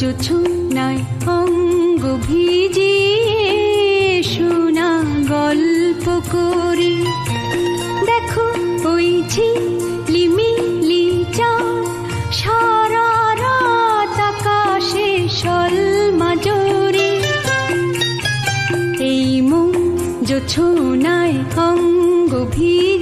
জোছনায় অঙ্গ ভিজিয়ে শোনা গল্প করি। দেখো ওই ঝিলিমিলি চা সারা রাত আকাশে সলমা জোরে এই মন জোছনায় অঙ্গ ভিজিয়ে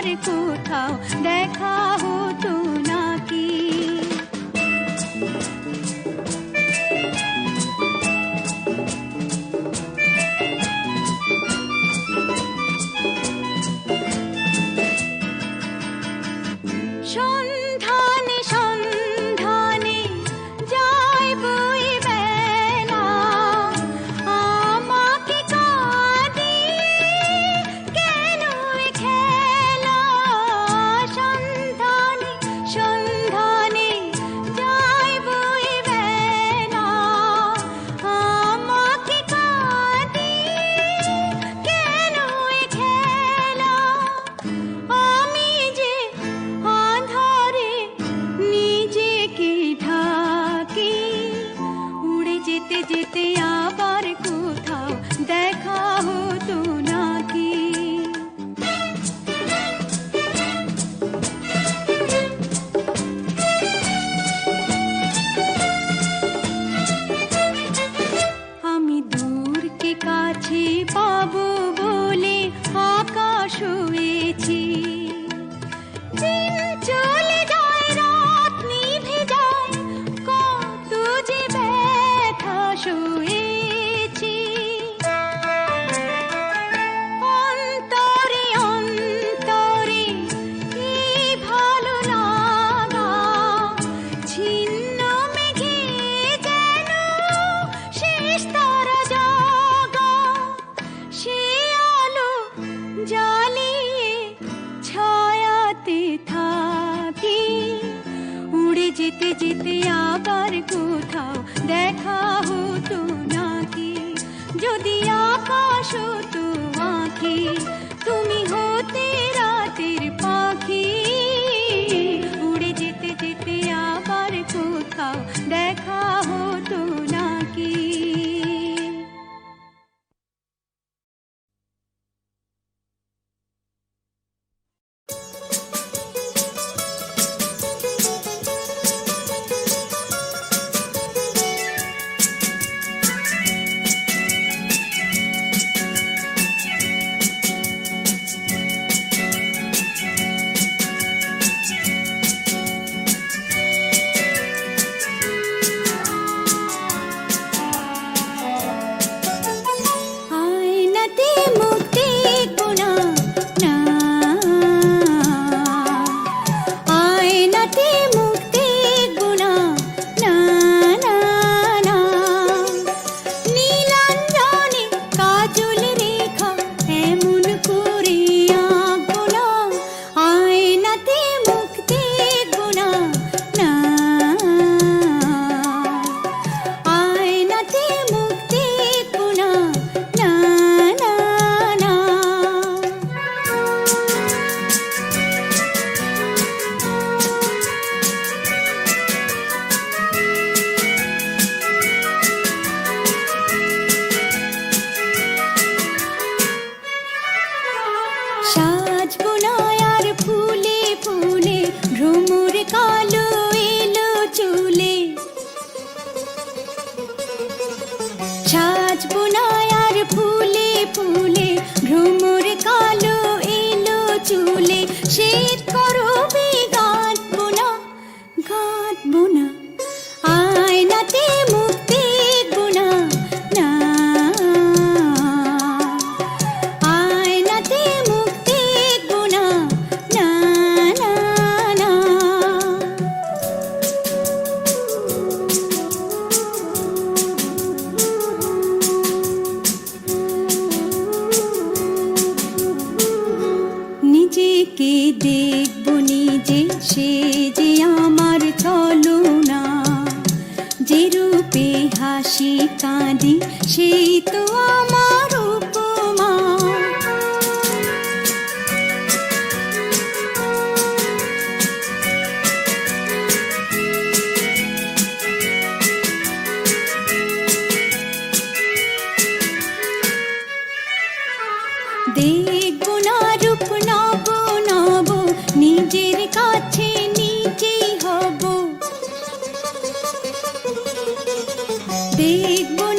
हार को उठाओ देखा हो যেতে যেতে আবার কোথাও দেখা হতো নাকি? যদি আকাশ তো আঁকি তুমি হো 长 থেকে দেখব নিজে সে speak more.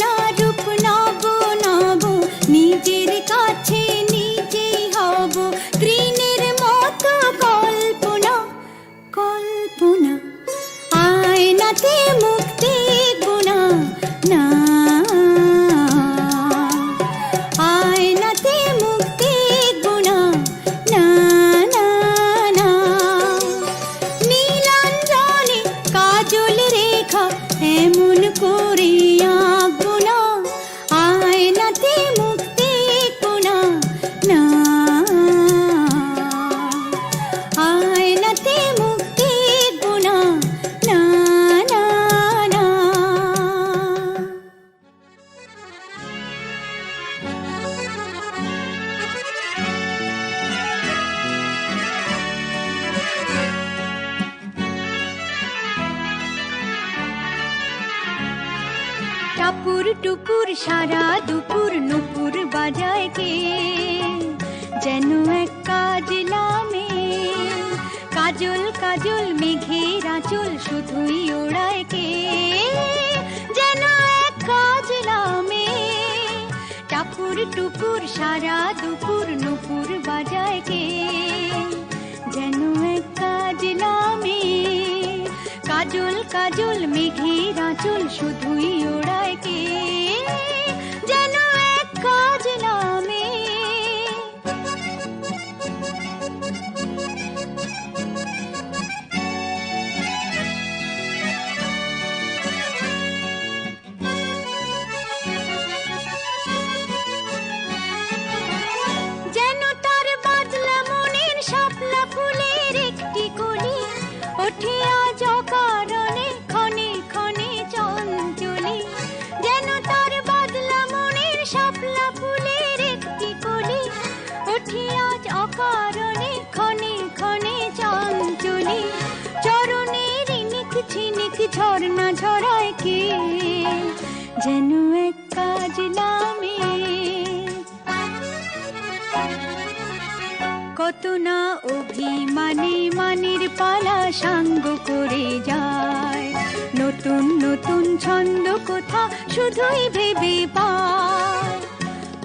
কাজল মেঘে রাচল শুধুই ওড়ায় কে? যেন এক কাজলা মেয়ে টাপুর টুপুর, সারা দুপুর নুপুর বাজায় কে? যেন এক কাজলা মেয়ে কাজল কাজল মেঘে রাচল শুধুই ওড়ায় কে? উঠিয়া যকারণে ক্ষণে ক্ষণে চঞ্চলি, যেন তার বাদলা মনের শাপলা ফুলের একটি কলি, উঠিয়া যকারণে ক্ষণে ক্ষণে চঞ্চলি, চরণের নিক ঝিনিক ঝর্ণা ঝরায় কে? যেন এক কাজলা যাতনা অভিমানে মানের পালা সাঙ্গ করে যায়। নতুন নতুন ছন্দ কথা শুধুই ভেবে পায়।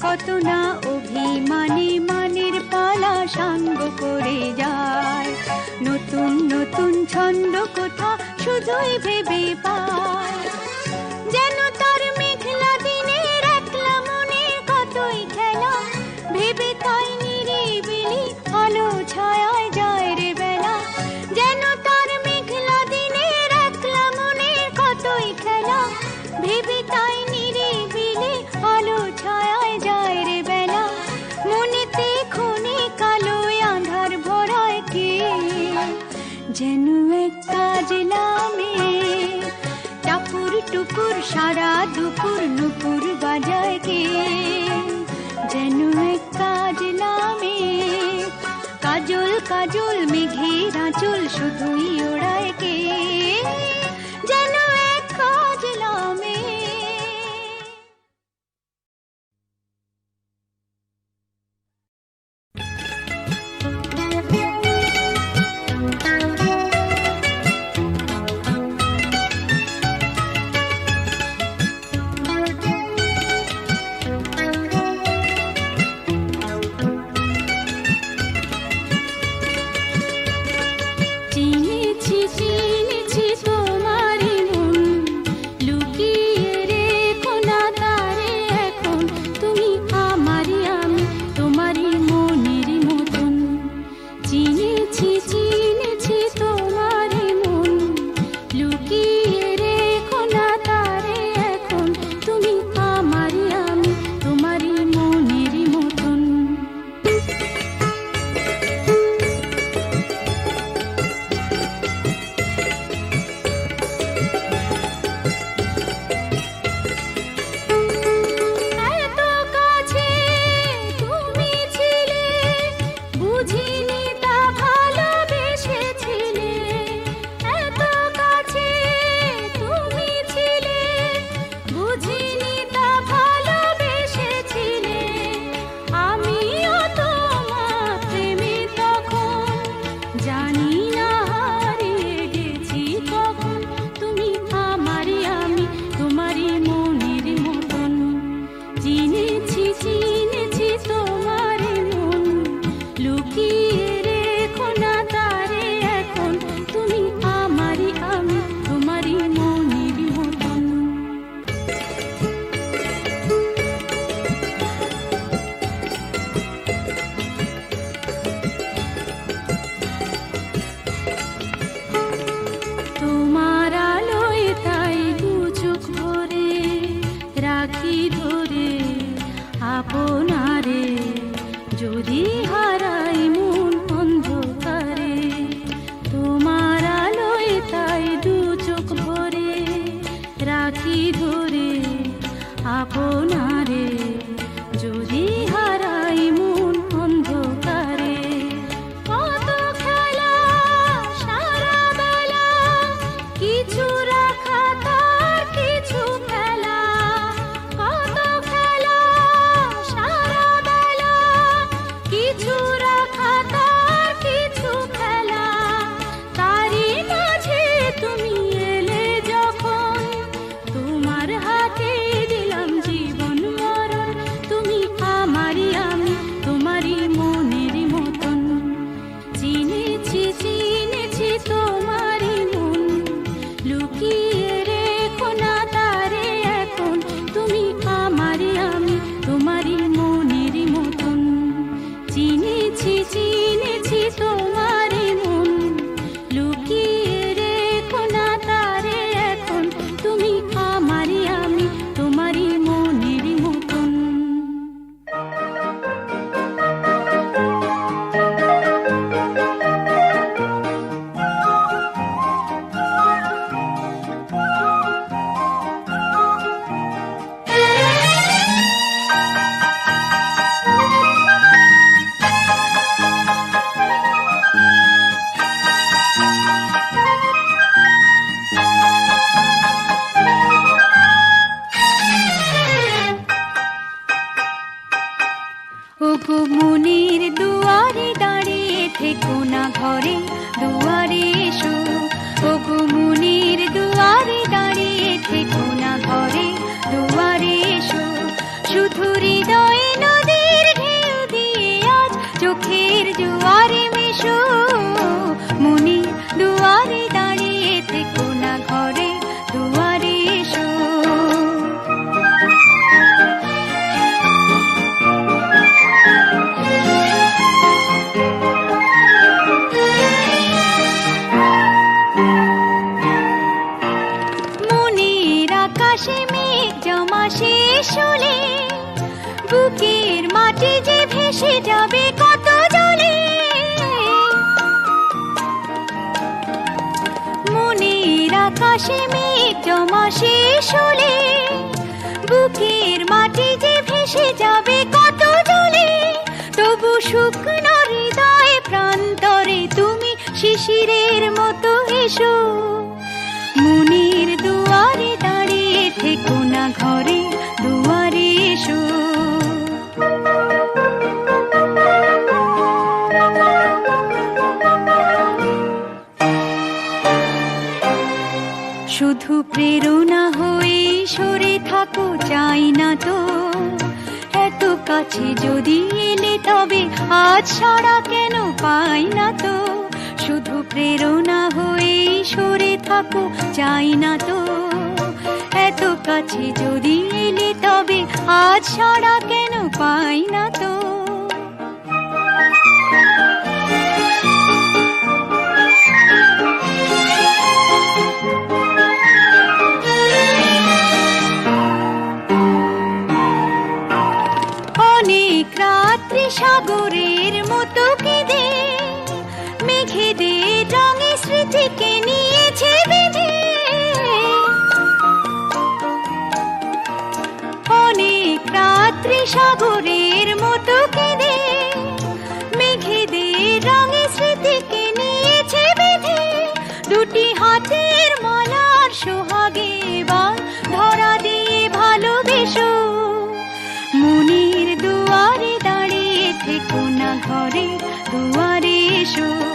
কত না অভিমানে মানের পালা সাঙ্গ করে যায়। নতুন নতুন ছন্দ কথা শুধুই ভেবে পায়। চুল শুধুই ওড়ায় 奇迹。থেকো না ঘরে দুয়ারে এসো এসো। মনির দুয়ারে দাঁড়িয়ে থেকো না ঘরে, দুয়ারে এসো। শুধু প্রেরণা হয়ে সরে থাকো, চাই না তো। এত কাছে যদি এলে তবে আজ ছাড়া কেন পাই না তো? প্রেরণা হয়ে সরে থাকো, চাই না তো। এত কাছে যদি এলে তবে আজ সারা কেন পাই না তো? অনেক রাত্রি সাগরের না ঘরে দুয়ারে এসো